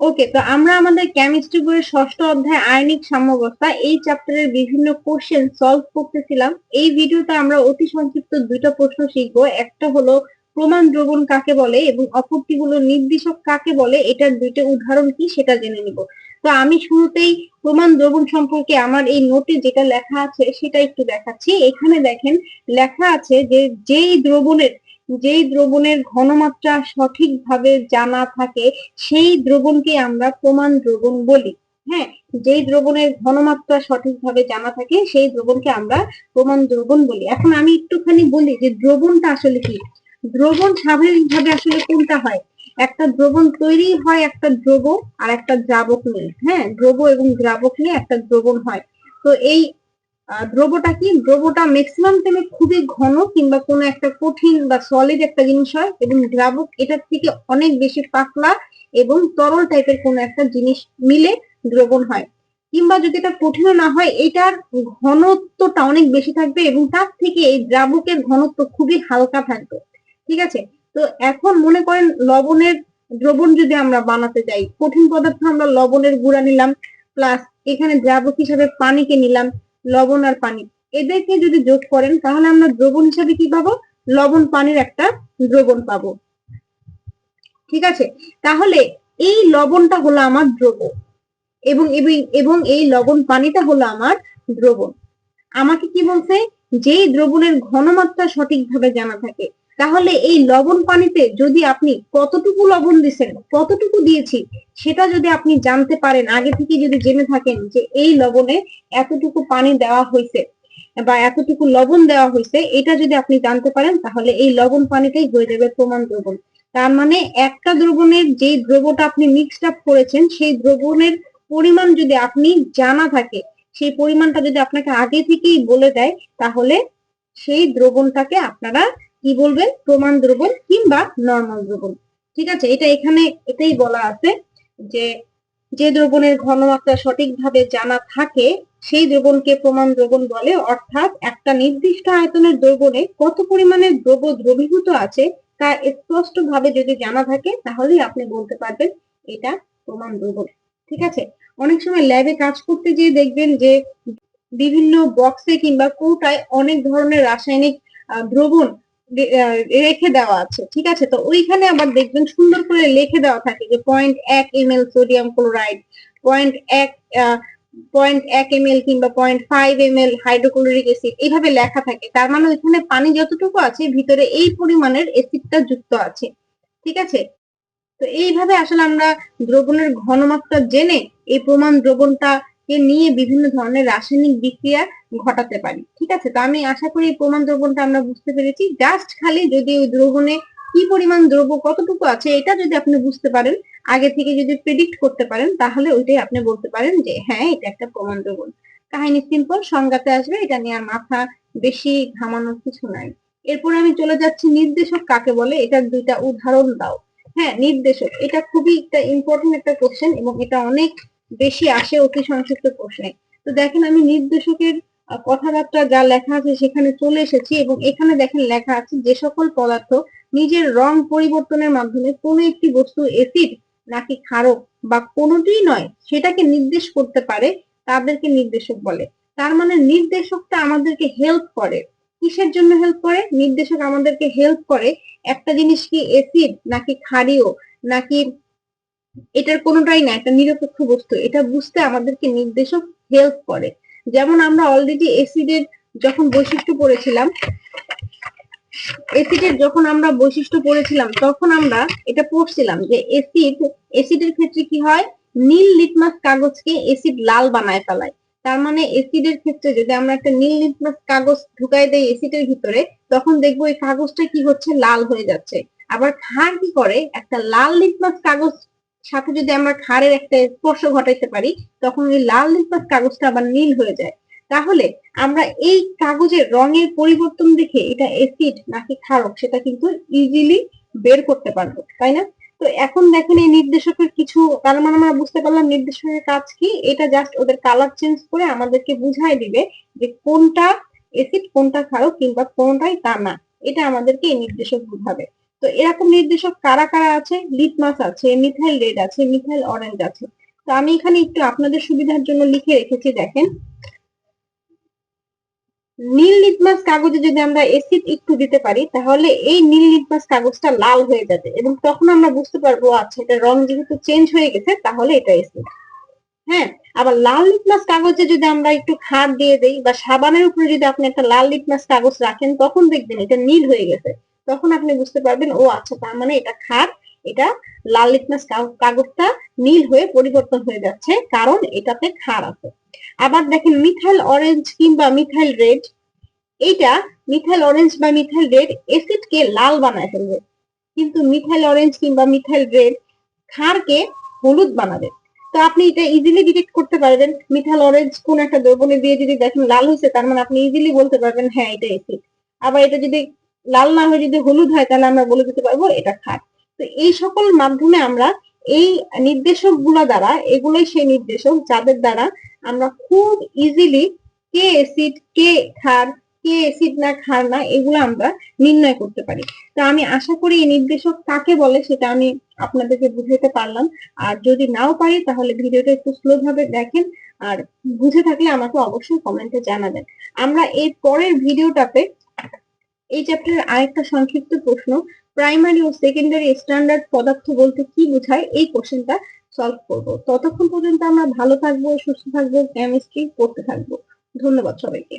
ওকে তো আমরা আমাদের কেমিস্ট্রি বইয়ের ষষ্ঠ অধ্যায় আয়নিক সাম্যাবস্থা এই চ্যাপ্টারের বিভিন্ন কোশ্চেন সলভ করতেছিলাম। এই ভিডিওতে আমরা অতি সংক্ষিপ্ত দুইটা প্রশ্ন শিখব। একটা হলো, প্রমাণ দ্রবণ কাকে বলে এবং অপরটি হলো, নির্দেশক কাকে বলে? এটার দুইটা উদাহরণ কি সেটা জেনে নিব। তো আমি শুরুতেই প্রমাণ দ্রবণ সম্পর্কে আমার এই নোটে যেটা লেখা আছে সেটা একটু দেখাচ্ছি। এখানে দেখেন, লেখা আছে যে যেই দ্রবণের যেই দ্রবণের ঘনমাত্রা সঠিকভাবে জানা থাকে, সেই দ্রবণকে আমরা প্রমাণ দ্রবণ বলি। হ্যাঁ যেই দ্রবণের ঘনমাত্রা সঠিকভাবে জানা থাকে, সেই দ্রবণকে আমরা প্রমাণ দ্রবণ বলি। এখন আমি একটুখানি বলি যে দ্রবণটা আসলে কি? দ্রবণ স্বাভাবিকভাবে আসলে কোনটা হয়? একটা দ্রবণ তৈরি হয় একটা দ্রব আর একটা দ্রাবক নিয়ে। হ্যাঁ দ্রব এবং দ্রাবক নিয়ে একটা দ্রবণ হয়। তো এই দ্রবটা কি? দ্রবটা ম্যাক্সিমাম টাইমে খুবই ঘন কিংবা কোনো একটা কঠিন বা সলিড একটা জিনিস হয় এবং দ্রাবক এটার থেকে অনেক বেশি পাতলা এবং তরল টাইপের কোনো একটা জিনিস মিলে দ্রবণ হয়। কিংবা যদি এটা কঠিন না হয়, এটার ঘনত্বটা অনেক বেশি থাকবে এবং তার থেকে এই দ্রাবকের ঘনত্ব খুবই হালকা থাকবে। ঠিক আছে? তো এখন মনে করেন লবণের দ্রবণ যদি আমরা বানাতে চাই, কঠিন পদার্থ আমরা লবণের গুঁড়া নিলাম প্লাস এখানে দ্রাবক হিসাবে পানিকে নিলাম লবণ আর পানি। এদেরকে যদি যোগ করেন, তাহলে আমরা দ্রবণ হিসাবে কি পাবো? লবণ পানির একটা দ্রবণ পাবো। ঠিক আছে? তাহলে এই লবণটা হলো আমার দ্রবণ এবং, এবং- এই লবণ পানিটা হলো আমার দ্রবণ। আমাকে কি বলছে? যেই দ্রবণের ঘনমাত্রা সঠিকভাবে জানা থাকে তাহলে এই লবণ পানিতে যদি আপনি কতটুকু লবণ দিচ্ছেন কতটুকু দিয়েছি, সেটা যদি আপনি জানতে পারেন, আগে থেকে যদি জেনে থাকেন যে এই লবণে এতটুকু পানি দেওয়া হয়েছে বা এতটুকু লবণ দেওয়া হয়েছে, এটা যদি আপনি জানতে পারেন, তাহলে এই লবণ পানিটাই হয়ে যাবে প্রমাণ দ্রবণ। তার মানে একটা দ্রবণের যে দ্রবটা আপনি মিক্সড আপ করেছেন, সেই দ্রবণের পরিমাণ যদি আপনি জানা থাকে, সেই পরিমাণটা যদি আপনাকে আগে থেকেই বলে দেয়, তাহলে সেই দ্রবণটাকে আপনারা কি বলবেন? প্রমাণ দ্রবণ কিংবা নর্মাল দ্রবণ। ঠিক আছে? এটা এখানে এটাই বলা আছে যে যে দ্রবণের ঘনমাত্রা সঠিকভাবে জানা থাকে, সেই দ্রবণকে প্রমাণ দ্রবণ বলে। অর্থাৎ একটা নির্দিষ্ট আয়তনের দ্রবণে কত পরিমাণে দ্রব দ্রবীভূত আছে, তা স্পষ্ট ভাবে যদি জানা থাকে, তাহলেই আপনি বলতে পারবেন এটা প্রমাণ দ্রবণ। ঠিক আছে? অনেক সময় ল্যাবে কাজ করতে গিয়ে দেখবেন যে, বিভিন্ন বক্সে কিংবা কৌটায় অনেক ধরনের রাসায়নিক দ্রবণ রেখে দেওয়া আছে, ঠিক আছে? তো ওইখানে আবার দেখবেন সুন্দর করে লিখে দেওয়া থাকে যে পয়েন্ট এক M L sodium chloride point এক পয়েন্ট এক এম এল কিংবা point five M L hydrochloric acid এইভাবে লেখা থাকে। তার মানে ওইখানে পানি যতটুকু আছে, ভিতরে এই পরিমাণের অ্যাসিডটা যুক্ত আছে, ঠিক আছে? তো এইভাবে আসলে আমরা দ্রবণের ঘনমাত্রা জেনে এই প্রমাণ দ্রবণটাকে নিয়ে বিভিন্ন ধরনের রাসায়নিক বিক্রিয়া ঘটাতে পারি। ঠিক আছে? তো আমি আশা করি প্রমাণ দ্রবণটা আমরা বুঝতে পেরেছি। জাস্ট খালি যদি ওই দ্রবণে কি পরিমাণ দ্রব্য, কতটুকু আছে, এটা যদি আপনি বুঝতে পারেন, আগে থেকে যদি প্রেডিক্ট করতে পারেন, তাহলে ওইটাই আপনি বলতে পারেন যে হ্যাঁ এটা একটা প্রমাণ দ্রবণ। কাহিনী সিম্পল সংজ্ঞাতে আসবে, এটা নিয়ে আর মাথা বেশি ঘামানোর কিছু নাই। এরপর আমি চলে যাচ্ছি, নির্দেশক কাকে বলে? এটার দুইটা উদাহরণ দাও। হ্যাঁ নির্দেশক, এটা খুবই একটা ইম্পর্টেন্ট একটা কোশ্চেন এবং এটা অনেক বেশি আসে অতি সংক্ষিপ্ত প্রশ্নে। তো দেখেন, আমি নির্দেশকের কথাবার্তা যা লেখা আছে সেখানে চলে এসেছি এবং এখানে দেখেন লেখা আছে, যে সকল পদার্থ নিজের রং পরিবর্তনের মাধ্যমে কোনো একটি বস্তু এসিড নাকি ক্ষারক বা কোনোটিই নয়, সেটাকে নির্দেশ করতে পারে, তাদেরকে নির্দেশক বলে। তার মানে নির্দেশকটা আমাদেরকে হেল্প করে। কিসের জন্য হেল্প করে? নির্দেশক আমাদেরকে হেল্প করে একটা জিনিস কি এসিড নাকি ক্ষারীয় নাকি এটার কোনোটাই না, একটা নিরপেক্ষ বস্তু। এটা বুঝতে আমাদেরকে নির্দেশক হেল্প করে। যেমন আমরা অলরেডি এসিডের যখন বৈশিষ্ট্য পড়েছিলাম এসিডের যখন আমরা বৈশিষ্ট্য পড়েছিলাম, তখন আমরা এটা পড়ছিলাম যে এসিড এসিডের ক্ষেত্রে কি হয়? নীল লিটমাস কাগজকে এসিড লাল বানায় ফেলায়। তার মানে এসিডের ক্ষেত্রে যদি আমরা একটা নীল লিটমাস কাগজ ঢুকাই দেই এসিডের ভিতরে, তখন দেখব এই কাগজটা কি হচ্ছে? লাল হয়ে যাচ্ছে। আবার ক্ষার কি করে? একটা লাল লিটমাস কাগজ সাথে যদি আমরা ক্ষারের একটা স্পর্শ ঘটাইতে পারি, তখন ওই লাল লিটমাস কাগজটা আবার নীল হয়ে যায়। তাহলে আমরা এই কাগজের রঙের পরিবর্তন দেখে এটা অ্যাসিড নাকি ক্ষারক, সেটা কিন্তু ইজিলি বের করতে পারব, তাই না? তো এখন দেখেন এই নির্দেশকের কিছু, তার মানে আমরা বুঝতে পারলাম নির্দেশকের কাজ কি? এটা জাস্ট ওদের কালার চেঞ্জ করে আমাদেরকে বুঝাই দিবে যে কোনটা অ্যাসিড কোনটা ক্ষারক কিংবা কোনটাই তা না। এটা আমাদেরকে এই নির্দেশক বুঝাবে। তো এরকম নির্দেশক কারা কারা আছে? লিটমাস আছে, মিথাইল রেড আছে, মিথাইল অরেঞ্জ আছে। তো আমি এখানে একটু আপনাদের সুবিধার জন্য লিখে রেখেছি, দেখেন। নীল লিটমাস কাগজে যদি আমরা এসিড একটু দিতে পারি, তাহলে এই নীল লিটমাস কাগজটা লাল হয়ে যাবে এবং তখন আমরা বুঝতে পারব আচ্ছা এটা রং যেহেতু চেঞ্জ হয়ে গেছে, তাহলে এটা এসিড হ্যাঁ আবার লাল লিটমাস কাগজে যদি আমরা একটু খার দিয়ে দেই বা সাবানের উপরে যদি আপনি একটা লাল লিটমাস কাগজ রাখেন, তখন দেখবেন এটা নীল হয়ে গেছে। তখন আপনি বুঝতে পারবেন, ও আচ্ছা তার মানে এটা খার এটা লাল লিটমাস কাগজটা নীল হয়ে পরিবর্তন হয়ে যাচ্ছে, কারণ এটাতে খার আছে। আবার দেখেন, মিথাইল অরেঞ্জ কিংবা মিথাইল রেড এইটা মিথাইল অরেঞ্জ বা মিথাইল রেড এসিডকে লাল বানায় ফেলবে। কিন্তু মিথাইল অরেঞ্জ কিংবা মিথাইল রেড ক্ষারকে হলুদ বানাবে। তো আপনি এটা ইজিলি ডিটেক্ট করতে পারবেন। মিথাইল অরেঞ্জ কোন একটা দ্রবণে দিয়ে যদি দেখেন লাল হয়েছে, তার মানে আপনি ইজিলি বলতে পারবেন হ্যাঁ এটা এসিড আবার এটা যদি লাল না হয়ে যদি হলুদ হয়, তাহলে আমরা বলে দিতে পারব এটা ক্ষার তো এই সকল মাধ্যমে আমরা এই নির্দেশকগুলা দ্বারা, এগুলোই সেই নির্দেশক যাদের দ্বারা আমরা খুব ইজিলি কে অ্যাসিড কে ক্ষার, কে অ্যাসিড না ক্ষার না, এগুলো আমরা নির্ণয় করতে পারি। তো আমি আশা করি এই নির্দেশক কাকে বলে সেটা আমি আপনাদেরকে বুঝাতে পারলাম। আর যদি নাও পারি, তাহলে ভিডিওটা একটু স্লো ভাবে দেখেন আর বুঝে থাকলে আমাকে অবশ্যই কমেন্টে জানাবেন। আমরা এর পরের ভিডিওটাতে এই চ্যাপ্টারের আরেকটা সংক্ষিপ্ত প্রশ্ন প্রাইমারি ও সেকেন্ডারি স্ট্যান্ডার্ড পদার্থ বলতে কি বোঝায়? এই কোশ্চেনটা সলভ করব। ততক্ষণ পর্যন্ত আমরা ভালো থাকব, সুস্থ থাকব কেমিস্ট্রি পড়তে থাকব। ধন্যবাদ সবাইকে।